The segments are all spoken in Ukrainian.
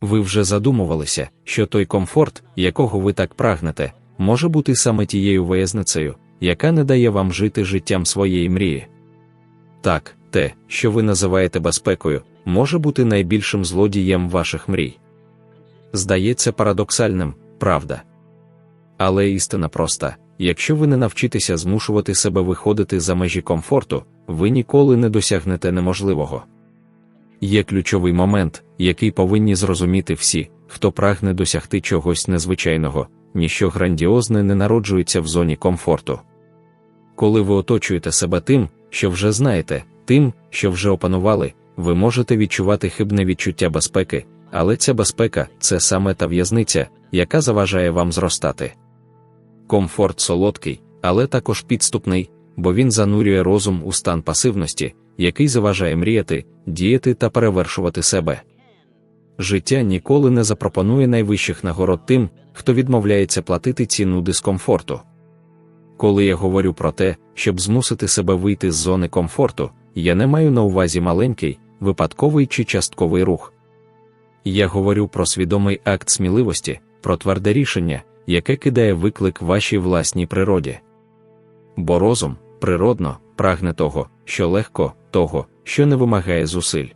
Ви вже задумувалися, що той комфорт, якого ви так прагнете, може бути саме тією виязницею, яка не дає вам жити життям своєї мрії. Так, те, що ви називаєте безпекою, може бути найбільшим злодієм ваших мрій. Здається парадоксальним, правда. Але істина проста: якщо ви не навчитеся змушувати себе виходити за межі комфорту, ви ніколи не досягнете неможливого. Є ключовий момент, який повинні зрозуміти всі, хто прагне досягти чогось незвичайного, ніщо грандіозне не народжується в зоні комфорту. Коли ви оточуєте себе тим, що вже знаєте, тим, що вже опанували, ви можете відчувати хибне відчуття безпеки, але ця безпека це саме та в'язниця, яка заважає вам зростати. Комфорт солодкий, але також підступний, бо він занурює розум у стан пасивності, який заважає мріяти, діяти та перевершувати себе. Життя ніколи не запропонує найвищих нагород тим, хто відмовляється платити ціну дискомфорту. Коли я говорю про те, щоб змусити себе вийти з зони комфорту, я не маю на увазі маленький, випадковий чи частковий рух. Я говорю про свідомий акт сміливості, про тверде рішення, яке кидає виклик вашій власній природі. Бо розум, природно, прагне того, що легко, того, що не вимагає зусиль.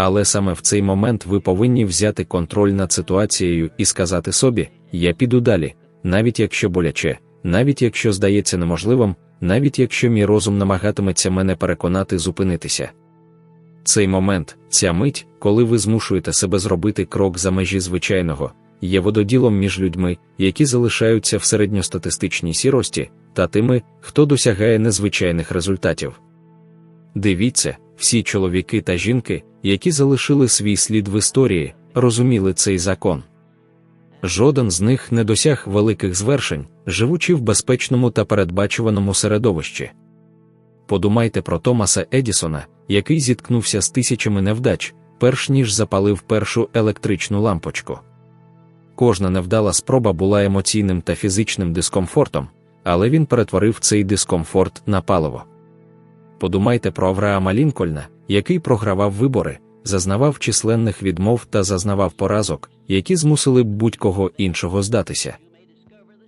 Але саме в цей момент ви повинні взяти контроль над ситуацією і сказати собі: я піду далі, навіть якщо боляче, навіть якщо здається неможливим, навіть якщо мій розум намагатиметься мене переконати зупинитися. Цей момент, ця мить, коли ви змушуєте себе зробити крок за межі звичайного, є вододілом між людьми, які залишаються в середньостатистичній сірості, та тими, хто досягає незвичайних результатів. Дивіться, всі чоловіки та жінки, які залишили свій слід в історії, розуміли цей закон. Жоден з них не досяг великих звершень, живучи в безпечному та передбачуваному середовищі. Подумайте про Томаса Едісона, який зіткнувся з тисячами невдач, перш ніж запалив першу електричну лампочку. Кожна невдала спроба була емоційним та фізичним дискомфортом, але він перетворив цей дискомфорт на паливо. Подумайте про Авраама Лінкольна, який програвав вибори, зазнавав численних відмов та зазнавав поразок, які змусили б будь-кого іншого здатися.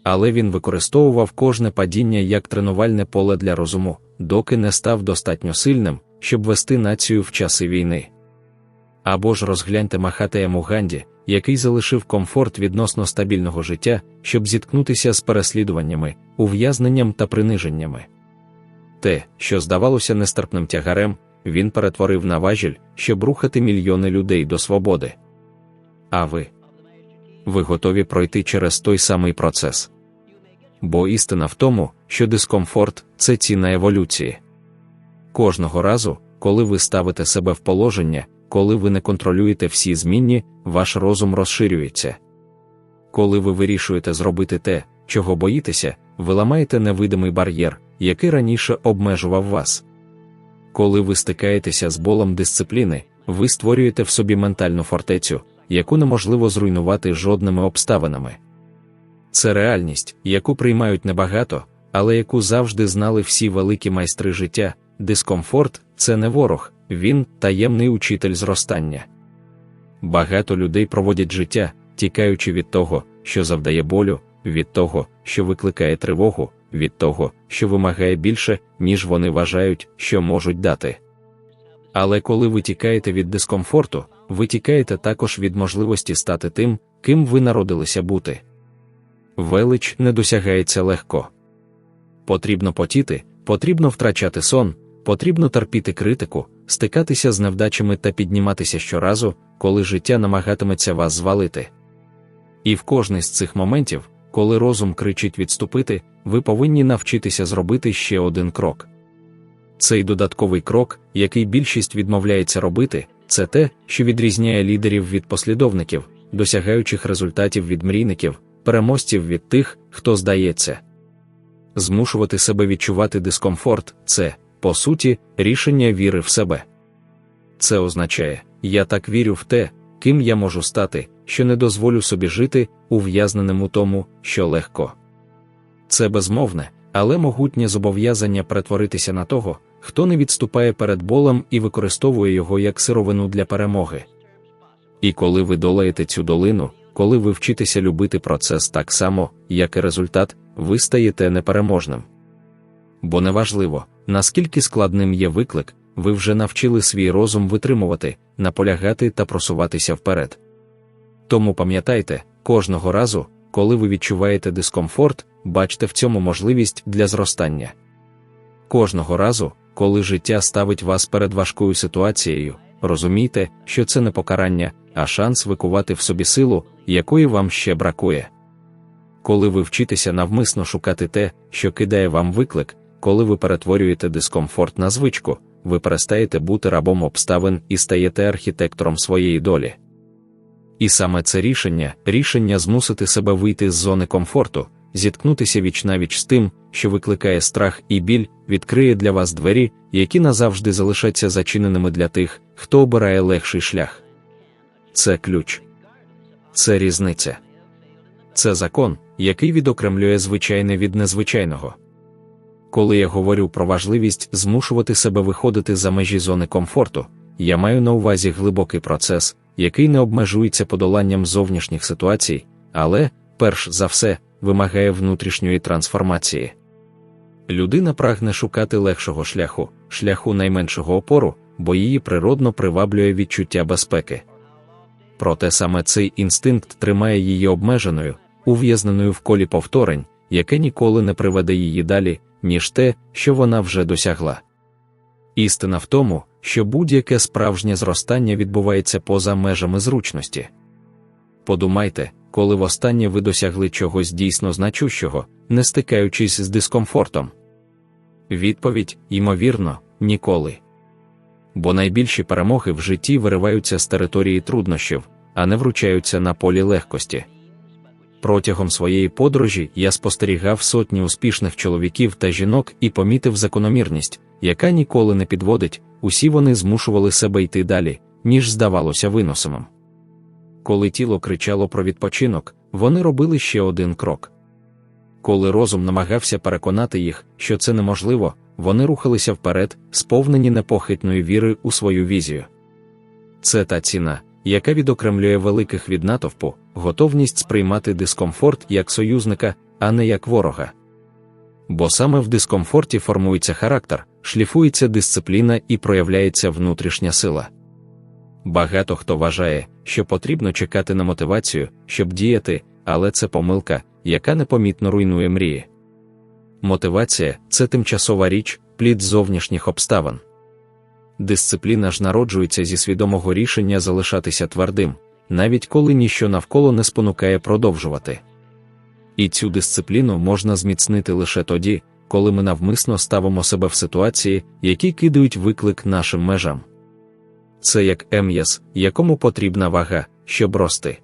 Але він використовував кожне падіння як тренувальне поле для розуму, доки не став достатньо сильним, щоб вести націю в часи війни. Або ж розгляньте Махатея Муганді, який залишив комфорт відносно стабільного життя, щоб зіткнутися з переслідуваннями, ув'язненням та приниженнями. Те, що здавалося нестерпним тягарем, він перетворив на важіль, щоб рухати мільйони людей до свободи. А ви? Ви готові пройти через той самий процес. Бо істина в тому, що дискомфорт це ціна еволюції. Кожного разу, коли ви ставите себе в положення, коли ви не контролюєте всі змінні, ваш розум розширюється. Коли ви вирішуєте зробити те, чого боїтеся, ви ламаєте невидимий бар'єр, який раніше обмежував вас. Коли ви стикаєтеся з болом дисципліни, ви створюєте в собі ментальну фортецю, яку неможливо зруйнувати жодними обставинами. Це реальність, яку приймають небагато, але яку завжди знали всі великі майстри життя. Дискомфорт це не ворог, він таємний учитель зростання. Багато людей проводять життя, тікаючи від того, що завдає болю, від того, що викликає тривогу, від того, що вимагає більше, ніж вони вважають, що можуть дати. Але коли ви тікаєте від дискомфорту, ви тікаєте також від можливості стати тим, ким ви народилися бути. Велич не досягається легко. Потрібно потіти, потрібно втрачати сон, потрібно терпіти критику, стикатися з невдачами та підніматися щоразу, коли життя намагатиметься вас звалити. І в кожний з цих моментів, коли розум кричить відступити, ви повинні навчитися зробити ще один крок. Цей додатковий крок, який більшість відмовляється робити, це те, що відрізняє лідерів від послідовників, досягаючих результатів від мрійників, переможців від тих, хто здається. Змушувати себе відчувати дискомфорт це, по суті, рішення віри в себе. Це означає, я так вірю в те, ким я можу стати, що не дозволю собі жити, ув'язненим у тому, що легко. Це безмовне, але могутнє зобов'язання перетворитися на того, хто не відступає перед болем і використовує його як сировину для перемоги. І коли ви долаєте цю долину, коли ви вчитеся любити процес так само, як і результат, ви стаєте непереможним. Бо неважливо, наскільки складним є виклик, ви вже навчили свій розум витримувати, наполягати та просуватися вперед. Тому пам'ятайте, кожного разу, коли ви відчуваєте дискомфорт, бачте в цьому можливість для зростання. Кожного разу, коли життя ставить вас перед важкою ситуацією, розумійте, що це не покарання, а шанс викувати в собі силу, якої вам ще бракує. Коли ви вчитеся навмисно шукати те, що кидає вам виклик, коли ви перетворюєте дискомфорт на звичку, ви перестаєте бути рабом обставин і стаєте архітектором своєї долі. І саме це рішення, рішення змусити себе вийти з зони комфорту, зіткнутися віч навіч з тим, що викликає страх і біль, відкриє для вас двері, які назавжди залишаться зачиненими для тих, хто обирає легший шлях. Це ключ, це різниця, це закон, який відокремлює звичайне від незвичайного. Коли я говорю про важливість змушувати себе виходити за межі зони комфорту, я маю на увазі глибокий процес, який не обмежується подоланням зовнішніх ситуацій, але, перш за все, вимагає внутрішньої трансформації. Людина прагне шукати легшого шляху, шляху найменшого опору, бо її природно приваблює відчуття безпеки. Проте саме цей інстинкт тримає її обмеженою, ув'язненою в колі повторень, яке ніколи не приведе її далі, ніж те, що вона вже досягла. Істина в тому, що будь-яке справжнє зростання відбувається поза межами зручності. Подумайте, коли востаннє ви досягли чогось дійсно значущого, не стикаючись з дискомфортом. Відповідь, ймовірно, ніколи. Бо найбільші перемоги в житті вириваються з території труднощів, а не вручаються на полі легкості. Протягом своєї подорожі я спостерігав сотні успішних чоловіків та жінок і помітив закономірність, яка ніколи не підводить, усі вони змушували себе йти далі, ніж здавалося виносимим. Коли тіло кричало про відпочинок, вони робили ще один крок. Коли розум намагався переконати їх, що це неможливо, вони рухалися вперед, сповнені непохитної віри у свою візію. Це та ціна, яка відокремлює великих від натовпу, готовність сприймати дискомфорт як союзника, а не як ворога. Бо саме в дискомфорті формується характер, шліфується дисципліна і проявляється внутрішня сила. Багато хто вважає, що потрібно чекати на мотивацію, щоб діяти, але це помилка, яка непомітно руйнує мрії. Мотивація це тимчасова річ, плід зовнішніх обставин. Дисципліна ж народжується зі свідомого рішення залишатися твердим, навіть коли ніщо навколо не спонукає продовжувати. І цю дисципліну можна зміцнити лише тоді, коли ми навмисно ставимо себе в ситуації, які кидають виклик нашим межам. Це як ем'яс, якому потрібна вага, щоб рости.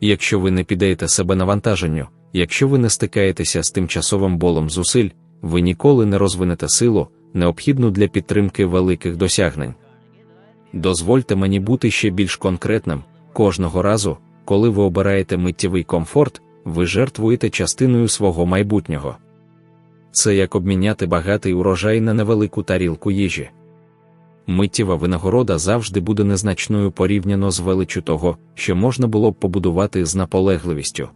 Якщо ви не піддаєте себе навантаженню, якщо ви не стикаєтеся з тимчасовим болом зусиль, ви ніколи не розвинете силу, необхідну для підтримки великих досягнень. Дозвольте мені бути ще більш конкретним кожного разу, коли ви обираєте миттєвий комфорт, ви жертвуєте частиною свого майбутнього. Це як обміняти багатий урожай на невелику тарілку їжі. Миттєва винагорода завжди буде незначною порівняно з величю того, що можна було б побудувати з наполегливістю.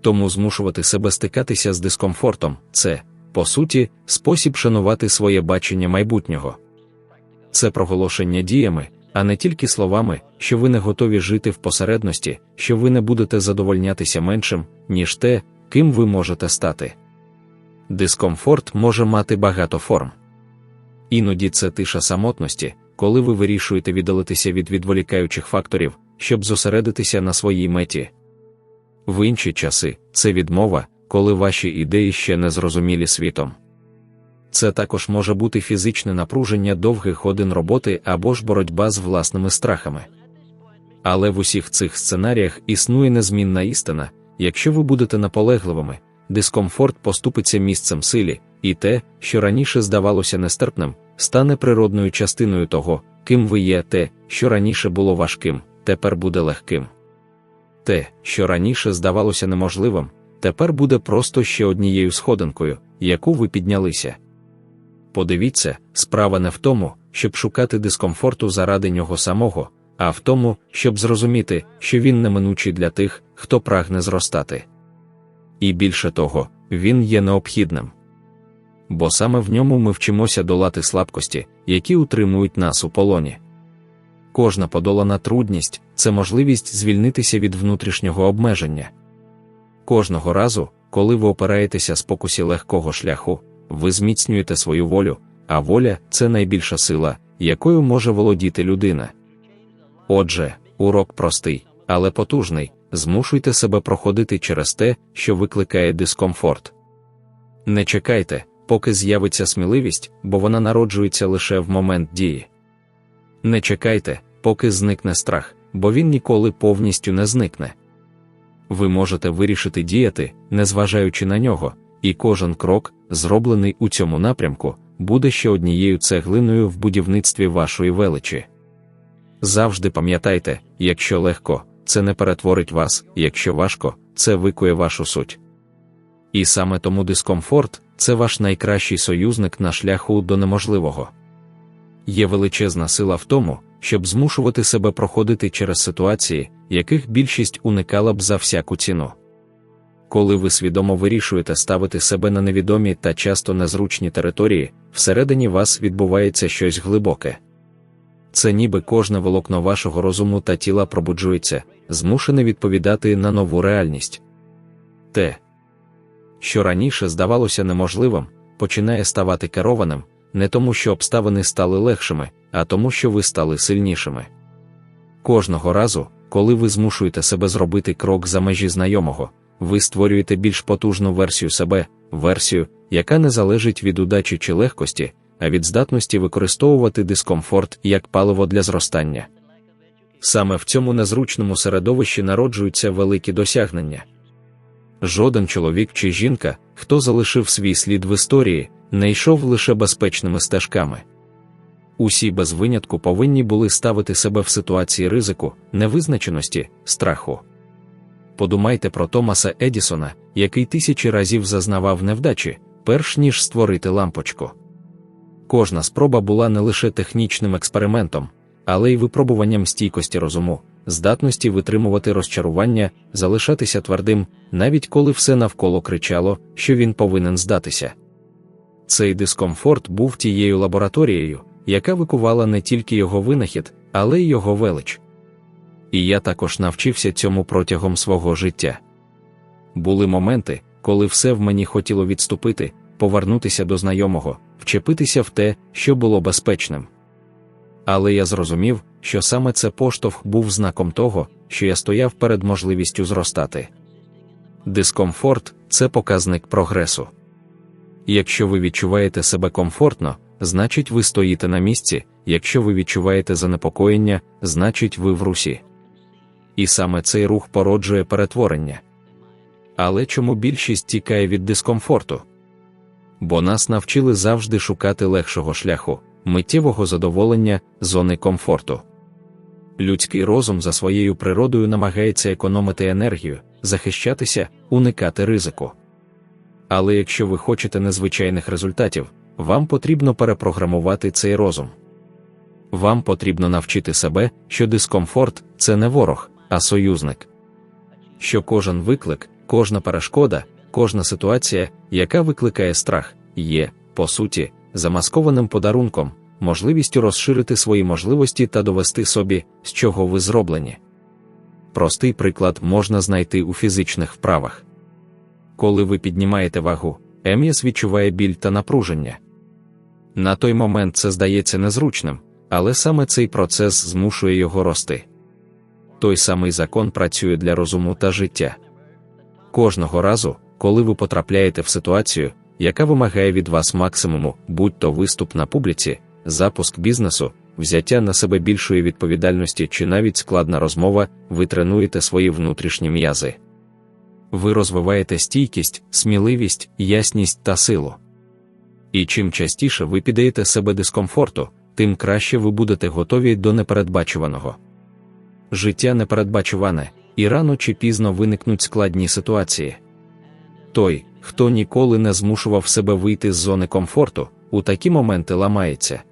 Тому змушувати себе стикатися з дискомфортом це, по суті, спосіб шанувати своє бачення майбутнього. Це проголошення діями, а не тільки словами, що ви не готові жити в посередності, що ви не будете задовольнятися меншим, ніж те, ким ви можете стати. Дискомфорт може мати багато форм. Іноді це тиша самотності, коли ви вирішуєте віддалитися від відволікаючих факторів, щоб зосередитися на своїй меті. В інші часи це відмова, коли ваші ідеї ще не зрозумілі світом. Це також може бути фізичне напруження довгих годин роботи або ж боротьба з власними страхами. Але в усіх цих сценаріях існує незмінна істина якщо ви будете наполегливими, дискомфорт поступиться місцем силі, і те, що раніше здавалося нестерпним, стане природною частиною того, ким ви є, те, що раніше було важким, тепер буде легким. Те, що раніше здавалося неможливим, тепер буде просто ще однією сходинкою, яку ви піднялися. Подивіться, справа не в тому, щоб шукати дискомфорту заради нього самого, а в тому, щоб зрозуміти, що він неминучий для тих, хто прагне зростати. І більше того, він є необхідним. Бо саме в ньому ми вчимося долати слабкості, які утримують нас у полоні. Кожна подолана трудність це можливість звільнитися від внутрішнього обмеження. Кожного разу, коли ви опираєтеся спокусі легкого шляху, ви зміцнюєте свою волю, а воля це найбільша сила, якою може володіти людина. Отже, урок простий, але потужний, змушуйте себе проходити через те, що викликає дискомфорт. Не чекайте, поки з'явиться сміливість, бо вона народжується лише в момент дії. Не чекайте, поки зникне страх, бо він ніколи повністю не зникне. Ви можете вирішити діяти, незважаючи на нього, і кожен крок, зроблений у цьому напрямку, буде ще однією цеглиною в будівництві вашої величі. Завжди пам'ятайте, якщо легко, це не перетворить вас, якщо важко, це викує вашу суть. І саме тому дискомфорт це ваш найкращий союзник на шляху до неможливого. Є величезна сила в тому, щоб змушувати себе проходити через ситуації, яких більшість уникала б за всяку ціну. Коли ви свідомо вирішуєте ставити себе на невідомі та часто незручні території, всередині вас відбувається щось глибоке. Це ніби кожне волокно вашого розуму та тіла пробуджується, змушене відповідати на нову реальність. Те, що раніше здавалося неможливим, починає ставати керованим, не тому, що обставини стали легшими, а тому, що ви стали сильнішими. Кожного разу, коли ви змушуєте себе зробити крок за межі знайомого, ви створюєте більш потужну версію себе, версію, яка не залежить від удачі чи легкості, а від здатності використовувати дискомфорт як паливо для зростання. Саме в цьому незручному середовищі народжуються великі досягнення. Жоден чоловік чи жінка, хто залишив свій слід в історії, не йшов лише безпечними стежками. Усі без винятку повинні були ставити себе в ситуації ризику, невизначеності, страху. Подумайте про Томаса Едісона, який тисячі разів зазнавав невдачі, перш ніж створити лампочку. Кожна спроба була не лише технічним експериментом, але й випробуванням стійкості розуму, здатності витримувати розчарування, залишатися твердим, навіть коли все навколо кричало, що він повинен здатися. Цей дискомфорт був тією лабораторією, яка викувала не тільки його винахід, але й його велич. І я також навчився цьому протягом свого життя. Були моменти, коли все в мені хотіло відступити, повернутися до знайомого, вчепитися в те, що було безпечним. Але я зрозумів, що саме це поштовх був знаком того, що я стояв перед можливістю зростати. Дискомфорт це показник прогресу. Якщо ви відчуваєте себе комфортно, значить ви стоїте на місці, якщо ви відчуваєте занепокоєння, значить ви в русі. І саме цей рух породжує перетворення. Але чому більшість тікає від дискомфорту? Бо нас навчили завжди шукати легшого шляху, миттєвого задоволення, зони комфорту. Людський розум за своєю природою намагається економити енергію, захищатися, уникати ризику. Але якщо ви хочете незвичайних результатів, вам потрібно перепрограмувати цей розум. Вам потрібно навчити себе, що дискомфорт це не ворог, а союзник. Що кожен виклик, кожна перешкода, кожна ситуація, яка викликає страх, є, по суті, замаскованим подарунком, можливістю розширити свої можливості та довести собі, з чого ви зроблені. Простий приклад можна знайти у фізичних вправах. Коли ви піднімаєте вагу, Ем'яс відчуває біль та напруження. На той момент це здається незручним, але саме цей процес змушує його рости. Той самий закон працює для розуму та життя. Кожного разу, коли ви потрапляєте в ситуацію, яка вимагає від вас максимуму, будь то виступ на публіці, запуск бізнесу, взяття на себе більшої відповідальності чи навіть складна розмова, ви тренуєте свої внутрішні м'язи. Ви розвиваєте стійкість, сміливість, ясність та силу. І чим частіше ви піддаєте себе дискомфорту, тим краще ви будете готові до непередбачуваного. Життя непередбачуване, і рано чи пізно виникнуть складні ситуації. Той, хто ніколи не змушував себе вийти з зони комфорту, у такі моменти ламається.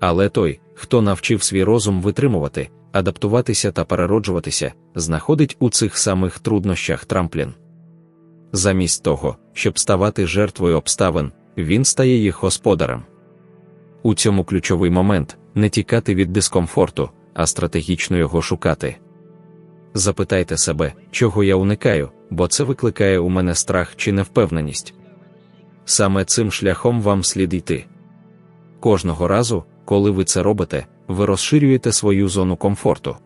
Але той, хто навчив свій розум витримувати, адаптуватися та перероджуватися, знаходить у цих самих труднощах трамплін. Замість того, щоб ставати жертвою обставин, він стає їх господарем. У цьому ключовий момент не тікати від дискомфорту, а стратегічно його шукати. Запитайте себе, чого я уникаю, бо це викликає у мене страх чи невпевненість. Саме цим шляхом вам слід йти. Кожного разу, коли ви це робите, ви розширюєте свою зону комфорту.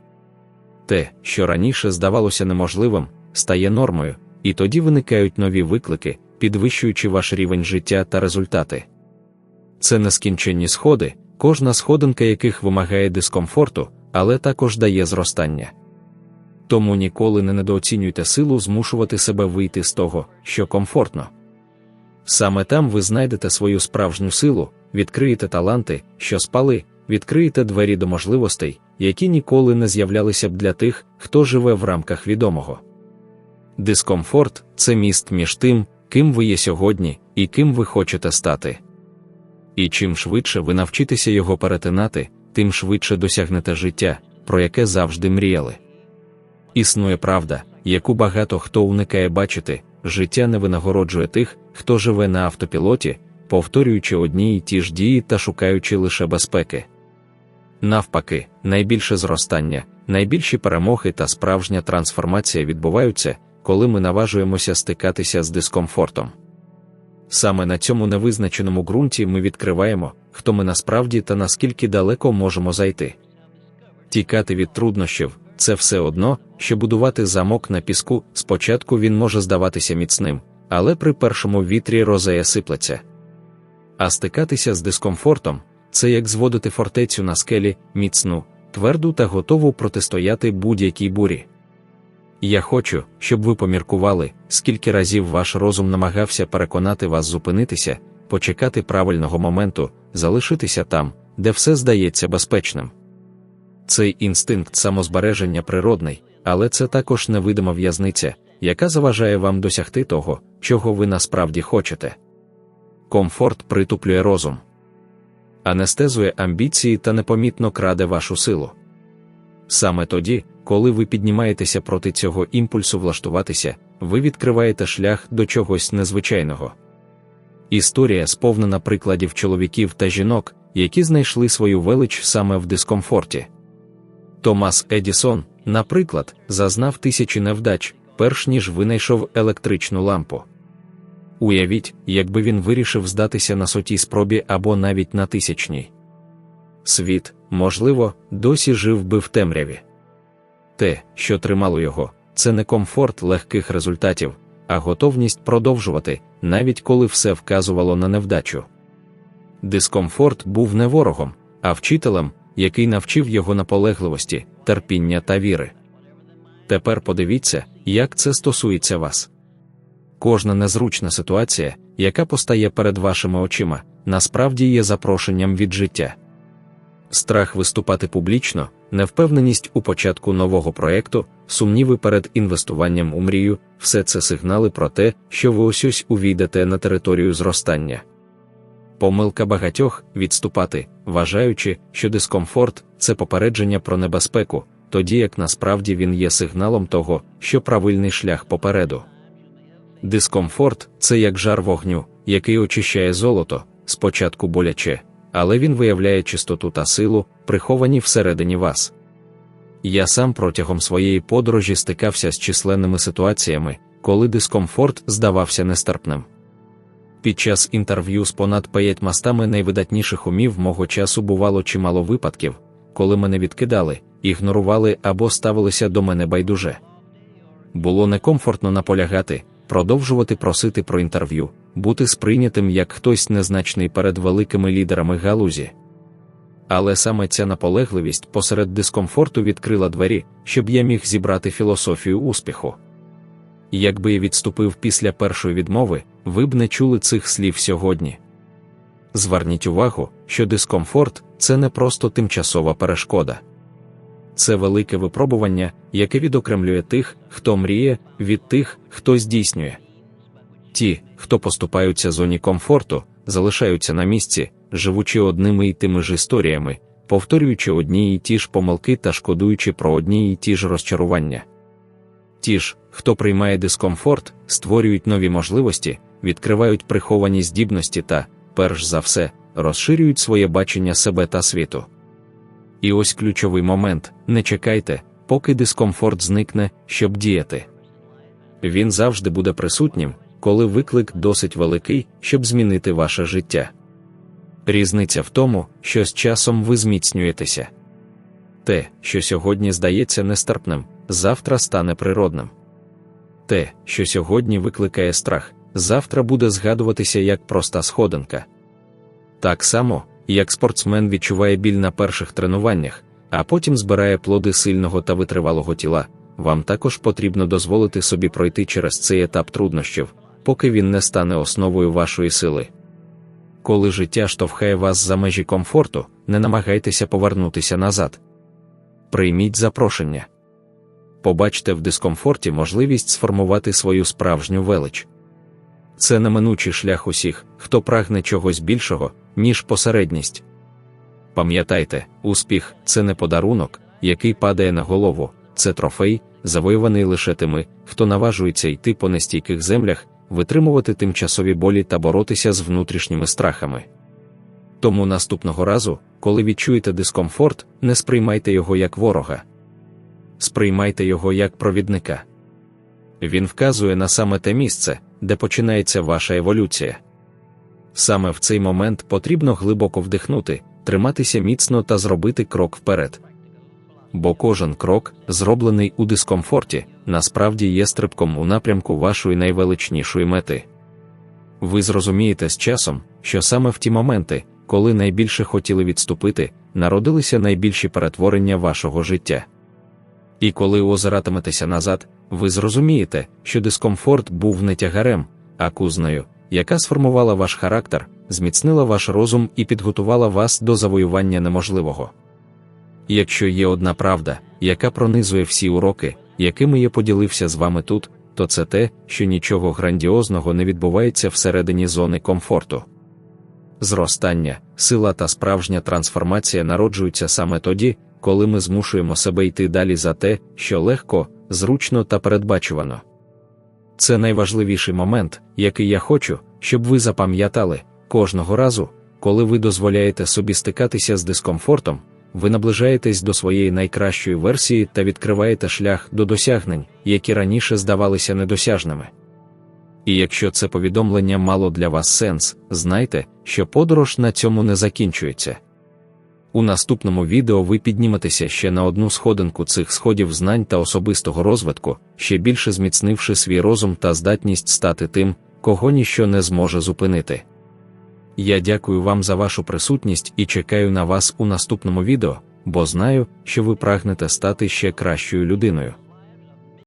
Те, що раніше здавалося неможливим, стає нормою, і тоді виникають нові виклики, підвищуючи ваш рівень життя та результати. Це нескінченні сходи, кожна сходинка яких вимагає дискомфорту, але також дає зростання. Тому ніколи не недооцінюйте силу змушувати себе вийти з того, що комфортно. Саме там ви знайдете свою справжню силу, відкриєте таланти, що спали, відкриєте двері до можливостей, які ніколи не з'являлися б для тих, хто живе в рамках відомого. Дискомфорт це міст між тим, ким ви є сьогодні, і ким ви хочете стати. І чим швидше ви навчитеся його перетинати, тим швидше досягнете життя, про яке завжди мріяли. Існує правда, яку багато хто уникає бачити, життя не винагороджує тих, хто живе на автопілоті, повторюючи одні й ті ж дії та шукаючи лише безпеки. Навпаки, найбільше зростання, найбільші перемоги та справжня трансформація відбуваються, коли ми наважуємося стикатися з дискомфортом. Саме на цьому невизначеному ґрунті ми відкриваємо, хто ми насправді та наскільки далеко можемо зайти. Тікати від труднощів це все одно, що будувати замок на піску, спочатку він може здаватися міцним, але при першому вітрі розея сиплеться. А стикатися з дискомфортом це як зводити фортецю на скелі, міцну, тверду та готову протистояти будь-якій бурі. Я хочу, щоб ви поміркували, скільки разів ваш розум намагався переконати вас зупинитися, почекати правильного моменту, залишитися там, де все здається безпечним. Цей інстинкт самозбереження природний, але це також невидима в'язниця, яка заважає вам досягти того, чого ви насправді хочете. Комфорт притуплює розум, анестезує амбіції та непомітно краде вашу силу. Саме тоді, коли ви піднімаєтеся проти цього імпульсу влаштуватися, ви відкриваєте шлях до чогось незвичайного. Історія сповнена прикладів чоловіків та жінок, які знайшли свою велич саме в дискомфорті. Томас Едісон, наприклад, зазнав тисячі невдач, перш ніж винайшов електричну лампу. Уявіть, якби він вирішив здатися на сотій спробі або навіть на тисячній. Світ, можливо, досі жив би в темряві. Те, що тримало його, це не комфорт легких результатів, а готовність продовжувати, навіть коли все вказувало на невдачу. Дискомфорт був не ворогом, а вчителем, який навчив його наполегливості, терпіння та віри. Тепер подивіться, як це стосується вас. Кожна незручна ситуація, яка постає перед вашими очима, насправді є запрошенням від життя. Страх виступати публічно, невпевненість у початку нового проєкту, сумніви перед інвестуванням у мрію все це сигнали про те, що ви ось ось увійдете на територію зростання. Помилка багатьох відступати, вважаючи, що дискомфорт це попередження про небезпеку, тоді як насправді він є сигналом того, що правильний шлях попереду. Дискомфорт це як жар вогню, який очищає золото, спочатку боляче, але він виявляє чистоту та силу, приховані всередині вас. Я сам протягом своєї подорожі стикався з численними ситуаціями, коли дискомфорт здавався нестерпним. Під час інтерв'ю з понад п'ять мастами найвидатніших умів мого часу бувало чимало випадків, коли мене відкидали, ігнорували або ставилися до мене байдуже. Було некомфортно наполягати, продовжувати просити про інтерв'ю, бути сприйнятим як хтось незначний перед великими лідерами галузі. Але саме ця наполегливість посеред дискомфорту відкрила двері, щоб я міг зібрати філософію успіху. Якби я відступив після першої відмови, ви б не чули цих слів сьогодні. Зверніть увагу, що дискомфорт це не просто тимчасова перешкода. Це велике випробування, яке відокремлює тих, хто мріє, від тих, хто здійснює. Ті, хто поступаються зоні комфорту, залишаються на місці, живучи одними й тими ж історіями, повторюючи одні й ті ж помилки та шкодуючи про одні й ті ж розчарування. Ті ж, хто приймає дискомфорт, створюють нові можливості, відкривають приховані здібності та, перш за все, розширюють своє бачення себе та світу. І ось ключовий момент: не чекайте, поки дискомфорт зникне, щоб діяти. Він завжди буде присутнім, коли виклик досить великий, щоб змінити ваше життя. Різниця в тому, що з часом ви зміцнюєтеся. Те, що сьогодні здається нестерпним, завтра стане природним. Те, що сьогодні викликає страх, завтра буде згадуватися як проста сходинка. Так само, як спортсмен відчуває біль на перших тренуваннях, а потім збирає плоди сильного та витривалого тіла, вам також потрібно дозволити собі пройти через цей етап труднощів, поки він не стане основою вашої сили. Коли життя штовхає вас за межі комфорту, не намагайтеся повернутися назад. Прийміть запрошення. Побачте в дискомфорті можливість сформувати свою справжню велич. Це неминучий шлях усіх, хто прагне чогось більшого, ніж посередність. Пам'ятайте, успіх це не подарунок, який падає на голову, це трофей, завоюваний лише тими, хто наважується йти по нестійких землях, витримувати тимчасові болі та боротися з внутрішніми страхами. Тому наступного разу, коли відчуєте дискомфорт, не сприймайте його як ворога, сприймайте його як провідника. Він вказує на саме те місце, де починається ваша еволюція. Саме в цей момент потрібно глибоко вдихнути, триматися міцно та зробити крок вперед. Бо кожен крок, зроблений у дискомфорті, насправді є стрибком у напрямку вашої найвеличнішої мети. Ви зрозумієте з часом, що саме в ті моменти, коли найбільше хотіли відступити, народилися найбільші перетворення вашого життя. І коли озиратиметеся назад, ви зрозумієте, що дискомфорт був не тягарем, а кузнею, яка сформувала ваш характер, зміцнила ваш розум і підготувала вас до завоювання неможливого. Якщо є одна правда, яка пронизує всі уроки, якими я поділився з вами тут, то це те, що нічого грандіозного не відбувається всередині зони комфорту. Зростання, сила та справжня трансформація народжуються саме тоді, коли ми змушуємо себе йти далі за те, що легко, зручно та передбачувано. Це найважливіший момент, який я хочу, щоб ви запам'ятали кожного разу, коли ви дозволяєте собі стикатися з дискомфортом, ви наближаєтесь до своєї найкращої версії та відкриваєте шлях до досягнень, які раніше здавалися недосяжними. І якщо це повідомлення мало для вас сенс, знайте, що подорож на цьому не закінчується. У наступному відео ви підніметеся ще на одну сходинку цих сходів знань та особистого розвитку, ще більше зміцнивши свій розум та здатність стати тим, кого ніщо не зможе зупинити. Я дякую вам за вашу присутність і чекаю на вас у наступному відео, бо знаю, що ви прагнете стати ще кращою людиною.